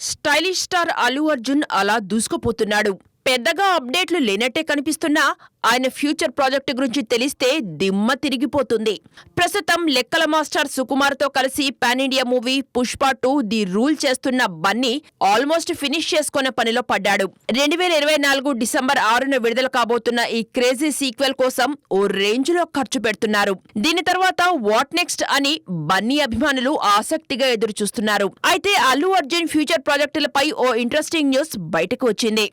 Stylish star Allu Arjun అలా దూసుకుపోతున్నాడు. పెద్దగా అప్డేట్లు లేనట్టే కనిపిస్తున్నా ఆయన ఫ్యూచర్ ప్రాజెక్టు గురించి తెలిస్తే దిమ్మ తిరిగిపోతుంది. ప్రస్తుతం లెక్కల మాస్టర్ సుకుమార్తో కలిసి pan India movie Pushpa two the rule చేస్తున్న బన్నీ ఆల్మోస్ట్ ఫినిష్ చేసుకునే పనిలో పడ్డాడు. రెండు వేల ఇరవై నాలుగు డిసెంబర్ ఆరున విడుదల కాబోతున్న ఈ క్రేజీ సీక్వెల్ కోసం ఓ రేంజ్లో ఖర్చు పెడుతున్నారు. దీని తర్వాత వాట్ నెక్స్ట్ అని బన్నీ అభిమానులు ఆసక్తిగా ఎదురు చూస్తున్నారు అయితే అల్లు అర్జున్ ఫ్యూచర్ ప్రాజెక్టులపై ఓ ఇంట్రెస్టింగ్ న్యూస్ బయటకు వచ్చింది.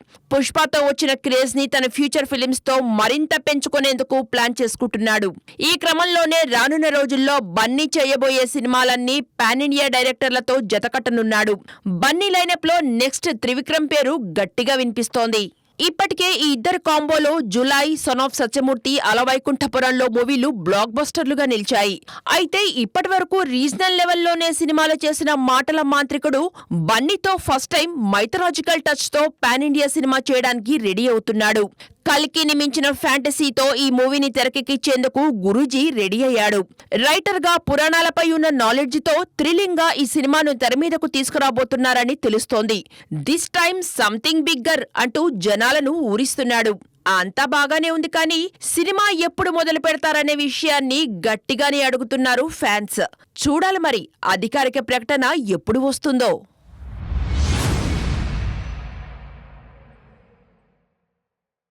సినిమాతో వచ్చిన క్రేజ్ని తన ఫ్యూచర్ ఫిలిమ్స్తో మరింత పెంచుకునేందుకు ప్లాన్ చేసుకుంటున్నాడు. ఈ క్రమంలోనే రానున్న రోజుల్లో బన్నీ చేయబోయే సినిమాలన్నీ పాన్ ఇండియా డైరెక్టర్లతో జతకట్టనున్నాడు. బన్నీ లైనప్లో నెక్స్ట్ త్రివిక్రమ్ పేరు గట్టిగా వినిపిస్తోంది. ఇప్పటికే ఈ ఇద్దరు కాంబోలో జులై సన్ ఆఫ్ సత్యమూర్తి అలవైకుంఠపురంలో మూవీలు బ్లాక్ బస్టర్లుగా నిలిచాయి. అయితే ఇప్పటి వరకు రీజనల్ లెవెల్లోనే సినిమాలు చేసిన మాటల మాంత్రికుడు బన్నీతో ఫస్ట్ టైం మైథలాజికల్ టచ్తో పాన్ ఇండియా సినిమా చేయడానికి రెడీ అవుతున్నాడు. కల్కిని మించిన ఫ్యాంటసీతో ఈ మూవీని తెరకెక్కించేందుకు గురూజీ రెడీ అయ్యాడు. రైటర్గా పురాణాలపై ఉన్న నాలెడ్జ్తో తో ఈ సినిమాను తెరమీదకు తీసుకురాబోతున్నారని తెలుస్తోంది. దిస్ టైమ్ సంథింగ్ బిగ్గర్ అంటూ జనాలను ఊరిస్తున్నాడు. అంతా బాగానే ఉంది కానీ సినిమా ఎప్పుడు మొదలు పెడతారనే విషయాన్ని గట్టిగానే అడుగుతున్నారు ఫ్యాన్స్. చూడాలి మరి అధికారిక ప్రకటన ఎప్పుడు వస్తుందో.